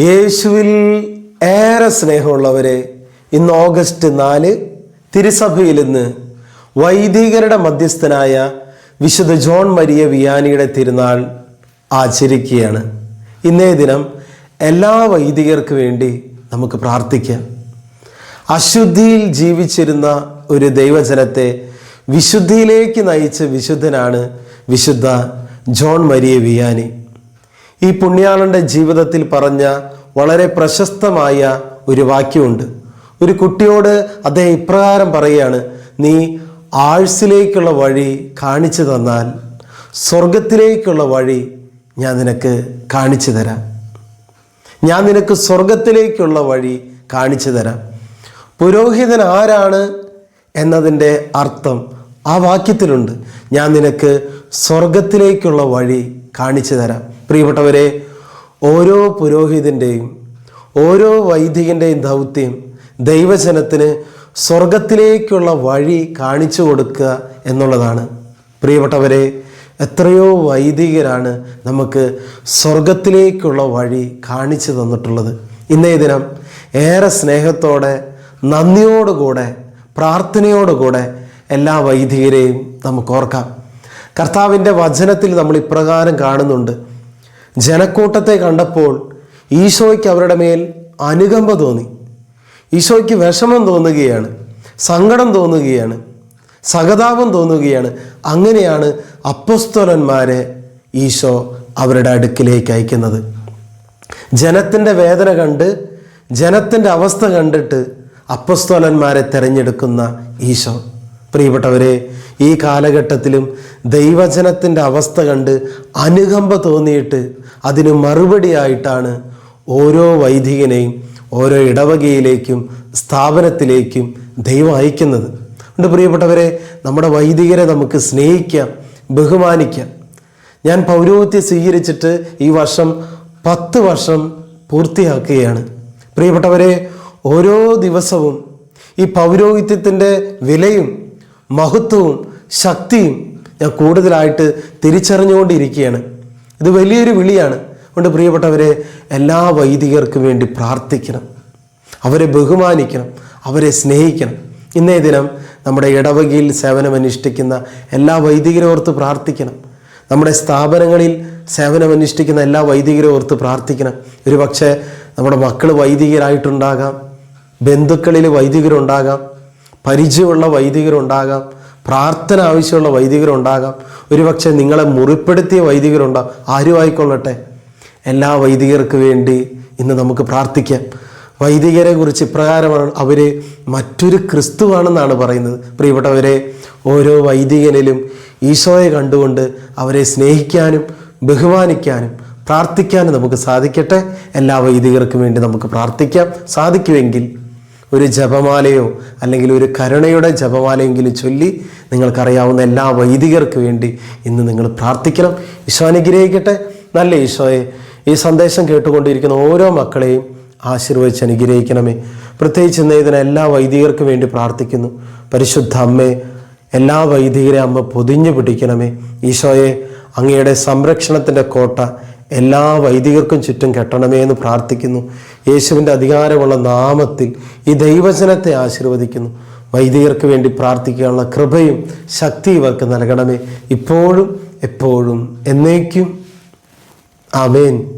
യേശുവിൽ ഏറെ സ്നേഹമുള്ളവരെ ഇന്ന് ഓഗസ്റ്റ് നാല് തിരുസഭയിൽ ഇന്ന് വൈദികരുടെ മധ്യസ്ഥനായ വിശുദ്ധ ജോൺ മരിയ വിയാനിയുടെ തിരുനാൾ ആചരിക്കുകയാണ്. ഇന്നേ ദിനം എല്ലാ വൈദികർക്ക് വേണ്ടി നമുക്ക് പ്രാർത്ഥിക്കാം. അശുദ്ധിയിൽ ജീവിച്ചിരുന്ന ഒരു ദൈവജനത്തെ വിശുദ്ധിയിലേക്ക് നയിച്ച വിശുദ്ധനാണ് വിശുദ്ധ ജോൺ മരിയ വിയാനി. ഈ പുണ്യാളന്റെ ജീവിതത്തിൽ പറഞ്ഞ വളരെ പ്രശസ്തമായ ഒരു വാക്യമുണ്ട്. ഒരു കുട്ടിയോട് അദ്ദേഹം ഇപ്രകാരം പറയുകയാണ് നീ ആഴ്സിലേക്കുള്ള വഴി കാണിച്ചു തന്നാൽ സ്വർഗത്തിലേക്കുള്ള വഴി ഞാൻ നിനക്ക് കാണിച്ചു തരാം. ഞാൻ നിനക്ക് സ്വർഗത്തിലേക്കുള്ള വഴി കാണിച്ചു തരാം. പുരോഹിതൻ ആരാണ് എന്നതിന്റെ അർത്ഥം ആ വാക്യത്തിലുണ്ട്. ഞാൻ നിനക്ക് സ്വർഗത്തിലേക്കുള്ള വഴി കാണിച്ചു തരാം. പ്രിയപ്പെട്ടവരെ ഓരോ പുരോഹിതന്റെയും ഓരോ വൈദികന്റെയും ദൗത്യം ദൈവജനത്തിന് സ്വർഗത്തിലേക്കുള്ള വഴി കാണിച്ചു കൊടുക്കുക എന്നുള്ളതാണ്. പ്രിയപ്പെട്ടവരെ എത്രയോ വൈദികരാണ് നമുക്ക് സ്വർഗത്തിലേക്കുള്ള വഴി കാണിച്ചു തന്നിട്ടുള്ളത്. ഇന്നേ ദിനം ഏറെ സ്നേഹത്തോടെ നന്ദിയോടുകൂടെ പ്രാർത്ഥനയോടുകൂടെ എല്ലാ വൈദികരെയും നമുക്ക് ഓർക്കാം. കർത്താവിന്റെ വചനത്തിൽ നമ്മൾ ഇപ്രകാരം കാണുന്നുണ്ട്. ജനക്കൂട്ടത്തെ കണ്ടപ്പോൾ ഈശോയ്ക്ക് അവരുടെ മേൽ അനുകമ്പ തോന്നി. ഈശോയ്ക്ക് വിഷമം തോന്നുകയാണ് സങ്കടം തോന്നുകയാണ് സഹതാപം തോന്നുകയാണ്. അങ്ങനെയാണ് അപ്പസ്തോലന്മാരെ ഈശോ അവരുടെ അടുക്കിലേക്ക് അയക്കുന്നത്. ജനത്തിന്റെ വേദന കണ്ട് ജനത്തിന്റെ അവസ്ഥ കണ്ടിട്ട് അപ്പസ്തോലന്മാരെ തിരഞ്ഞെടുക്കുന്ന ഈശോ. പ്രിയപ്പെട്ടവരെ ഈ കാലഘട്ടത്തിലും ദൈവജനത്തിന്റെ അവസ്ഥ കണ്ട് അനുകമ്പ തോന്നിയിട്ട് അതിന് മറുപടിയായിട്ടാണ് ഓരോ വൈദികനെയും ഓരോ ഇടവകയിലേക്കും സ്ഥാപനത്തിലേക്കും ദൈവം അയക്കുന്നത്. അതുകൊണ്ട് പ്രിയപ്പെട്ടവരെ നമ്മുടെ വൈദികരെ നമുക്ക് സ്നേഹിക്കാം ബഹുമാനിക്കാം. ഞാൻ പൗരോഹിത്യം സ്വീകരിച്ചിട്ട് ഈ വർഷം പത്ത് വർഷം പൂർത്തിയാക്കുകയാണ്. പ്രിയപ്പെട്ടവരെ ഓരോ ദിവസവും ഈ പൗരോഹിത്യത്തിന്റെ വിലയും മഹത്വവും ശക്തിയും ഞാൻ കൂടുതലായിട്ട് തിരിച്ചറിഞ്ഞുകൊണ്ടിരിക്കുകയാണ്. ഇത് വലിയൊരു വിളിയാണ്. അതുകൊണ്ട് പ്രിയപ്പെട്ടവരെ എല്ലാ വൈദികർക്കും വേണ്ടി പ്രാർത്ഥിക്കണം. അവരെ ബഹുമാനിക്കണം. അവരെ സ്നേഹിക്കണം. ഇന്നേ ദിനം നമ്മുടെ ഇടവകയിൽ സേവനമനുഷ്ഠിക്കുന്ന എല്ലാ വൈദികരെ ഓർത്ത് പ്രാർത്ഥിക്കണം. നമ്മുടെ സ്ഥാപനങ്ങളിൽ സേവനമനുഷ്ഠിക്കുന്ന എല്ലാ വൈദികരെ ഓർത്ത് പ്രാർത്ഥിക്കണം. ഒരു പക്ഷേ നമ്മുടെ മക്കൾ വൈദികരായിട്ടുണ്ടാകാം. ബന്ധുക്കളിൽ വൈദികരുണ്ടാകാം. പരിചയമുള്ള വൈദികരുണ്ടാകാം. പ്രാർത്ഥന ആവശ്യമുള്ള വൈദികരുണ്ടാകാം. ഒരുപക്ഷെ നിങ്ങളെ മുറിപ്പെടുത്തിയ വൈദികരുണ്ടാകും ആരും ആയിക്കൊള്ളട്ടെ എല്ലാ വൈദികർക്ക് വേണ്ടി ഇന്ന് നമുക്ക് പ്രാർത്ഥിക്കാം. വൈദികരെ കുറിച്ച് ഇപ്രകാരമാണ് അവർ മറ്റൊരു ക്രിസ്തുവാണെന്നാണ് പറയുന്നത്. പ്രിയപ്പെട്ടവരെ ഓരോ വൈദികനിലും ഈശോയെ കണ്ടുകൊണ്ട് അവരെ സ്നേഹിക്കാനും ബഹുമാനിക്കാനും പ്രാർത്ഥിക്കാനും നമുക്ക് സാധിക്കട്ടെ. എല്ലാ വൈദികർക്കും വേണ്ടി നമുക്ക് പ്രാർത്ഥിക്കാം. സാധിക്കുമെങ്കിൽ ഒരു ജപമാലയോ അല്ലെങ്കിൽ ഒരു കരുണയുടെ ജപമാലയെങ്കിലും ചൊല്ലി നിങ്ങൾക്കറിയാവുന്ന എല്ലാ വൈദികർക്ക് വേണ്ടി ഇന്ന് നിങ്ങൾ പ്രാർത്ഥിക്കണം. ഈശോ അനുഗ്രഹിക്കട്ടെ. നല്ല ഈശോയെ ഈ സന്ദേശം കേട്ടുകൊണ്ടിരിക്കുന്ന ഓരോ മക്കളെയും ആശീർവദിച്ച് അനുഗ്രഹിക്കണമേ. പ്രത്യേകിച്ച് ഇന്ന് ഇതിന് എല്ലാ വൈദികർക്കും വേണ്ടി പ്രാർത്ഥിക്കുന്നു. പരിശുദ്ധ അമ്മേ എല്ലാ വൈദികരെ അമ്മ പൊതിഞ്ഞു പിടിക്കണമേ. ഈശോയെ അങ്ങയുടെ സംരക്ഷണത്തിന്റെ കോട്ട എല്ലാ വൈദികർക്കും ചുറ്റും കെട്ടണമേ എന്ന് പ്രാർത്ഥിക്കുന്നു. യേശുവിന്റെ അധികാരമുള്ള നാമത്തിൽ ഈ ദൈവജനത്തെ ആശീർവദിക്കുന്നു. വൈദികർക്ക് വേണ്ടി പ്രാർത്ഥിക്കാനുള്ള കൃപയും ശക്തി ഇവർക്ക് നൽകണമേ. ഇപ്പോഴും എപ്പോഴും എന്നേക്കും. ആമേൻ.